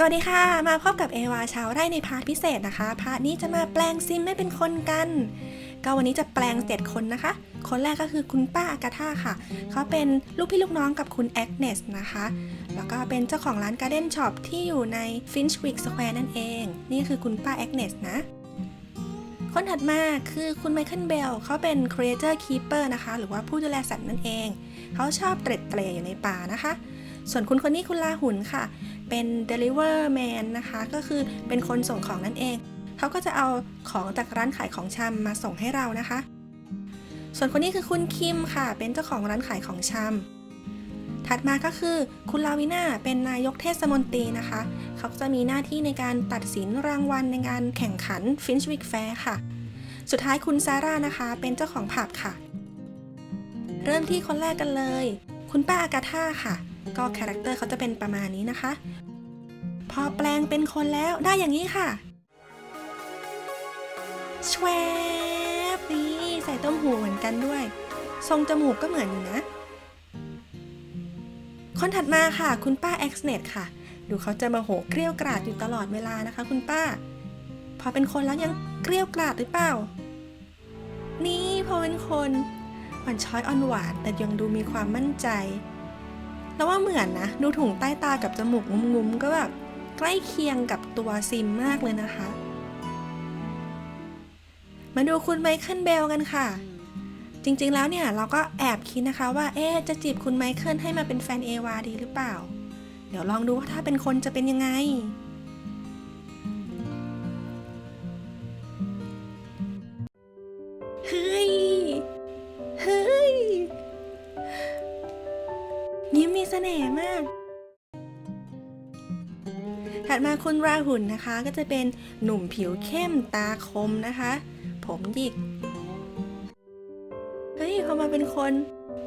สวัสดีค่ะ มาพบกับเอวาชาวไร่ในพาร์ทพิเศษนะคะ พาร์ทนี้จะมาแปลงซิมให้เป็นคนกัน ก็วันนี้จะแปลงเจ็ดคนนะคะ คนแรกก็คือคุณป้าอากาธาค่ะ เขาเป็นลูกพี่ลูกน้องกับคุณแอกเนสนะคะ แล้วก็เป็นเจ้าของร้านการ์เด้นช็อปที่อยู่ใน Finchwick Square นั่นเอง นี่คือคุณป้าแอกเนสนะ คนถัดมาคือคุณไมเคิลเบลเขาเป็น Creator Keeper นะคะ หรือว่าผู้ดูแลสัตว์นั่นเอง เขาชอบเตร็ดเตร่อยู่ในป่านะคะ ส่วนคุณคนนี้คุณลาหุนค่ะ เป็น deliver man นะคะ ก็คือเป็นคนส่งของนั่นเอง เขาก็จะเอาของจากร้านขายของชำมาส่งให้เรานะคะ ส่วนคนนี้คือคุณคิมค่ะ เป็นเจ้าของร้านขายของชำถัดมาก็คือคุณลาวิน่าเป็นนายกเทศมนตรีนะคะ เขาจะมีหน้าที่ในการตัดสินรางวัลในการแข่งขัน Finchwick Fair ค่ะ สุดท้ายคุณซาร่านะคะ เป็นเจ้าของผับค่ะ เริ่มที่คนแรกกันเลย คุณป้าอากาธาค่ะ ก็คาแรคเตอร์เขาจะเป็นประมาณนี้นะคะ พอแปลงเป็นคนแล้วได้อย่างนี้ค่ะชวบนี่ใส่ต้มหูเหมือนกันด้วย ทรงจมูกก็เหมือนอยู่นะ คนถัดมาค่ะ คุณป้าเอ็กซ์เนค่ะ ดูเขาจะมาโหเกรี้ยวกราดอยู่ตลอดเวลานะคะ คุณป้า พอเป็นคนแล้วยังเกรี้ยวกราดหรือเปล่า นี่พอเป็นคนอ่อนช้อยอ่อนหวานแต่ยังดูมีความมั่นใจ แล้วว่าเหมือนนะ ดูถุงใต้ตากับจมูกงุ้มๆก็แบบใกล้เคียงกับตัวซิมมากเลยนะคะ มาดูคุณไมเคิลเบลกันค่ะ จริงๆแล้วเนี่ยเราก็แอบคิดนะคะว่าเอ๊จะจีบคุณไมเคิลให้มาเป็นแฟนเอวาดีหรือเปล่า เดี๋ยวลองดูว่าถ้าเป็นคนจะเป็นยังไงเฮ้ย น่ห์มาก ถัดมาคุณราหุนนะคะ ก็จะเป็นหนุ่มผิวเข้มตาคมนะคะ ผมหยิก เฮ้ยพอมาเป็นคน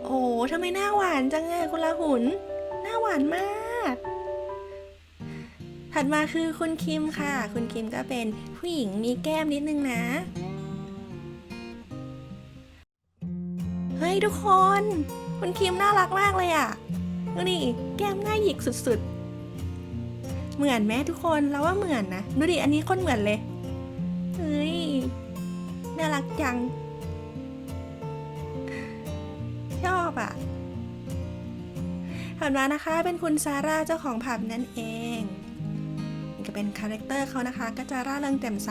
โอ้ทำไมหน้าหวานจังอะคุณราหุนหน้าหวานมาก ถัดมาคือคุณคิมค่ะ คุณคิมก็เป็นผู้หญิงมีแก้มนิดนึงนะเฮ้ยทุกคน คุณคิมน่ารักมากเลยอะ ดูนี่แก้มหน้าหยิกสุดๆ เหมือนไหมทุกคนเราว่าเหมือนนะดูดิอันนี้คนเหมือนเลยเฮ้ยน่ารักจัง ชอบอะ่ะถัดมานะคะเป็นคุณซาร่าเจ้าของผับนั่นเองนี่ก็เป็นคาแรคเตอร์เขานะคะ ก็จะร่าเริงแจ่มใส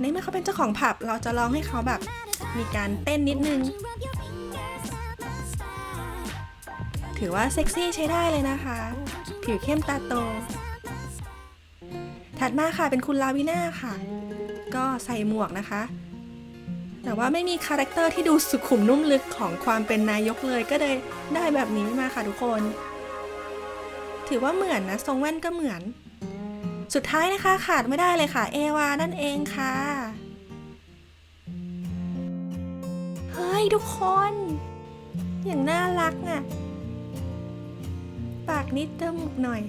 ในเมื่อเขาเป็นเจ้าของผับเราจะลองให้เขาแบบมีการเต้นนิดนึง ถือว่าเซ็กซี่ใช้ได้เลยนะคะ ผิวเข้มตาโต ถัดมาค่ะเป็นคุณลาวิน่าค่ะ ก็ใส่หมวกนะคะ แต่ว่าไม่มีคาแรคเตอร์ที่ดูสุขุมนุ่มลึกของความเป็นนายกเลยก็เลยได้แบบนี้มาค่ะทุกคน ถือว่าเหมือนนะทรงแว่นก็เหมือน สุดท้ายนะคะขาดไม่ได้เลยค่ะ เอวานั่นเองค่ะ เฮ้ยทุกคน อย่างน่ารักอะ กนิดจมูกหน่อย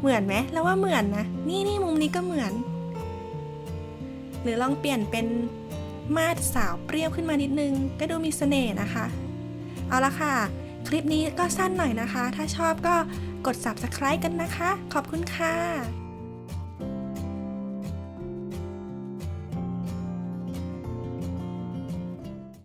เหมือนไหมแล้วว่าเหมือนนะ นี่นี่มุมนี้ก็เหมือน หรือลองเปลี่ยนเป็นมาดสาวเปรี้ยวขึ้นมานิดนึง ก็ดูมีเสน่ห์นะคะ เอาละค่ะ คลิปนี้ก็สั้นหน่อยนะคะ ถ้าชอบก็กด subscribe กันนะคะ ขอบคุณค่ะ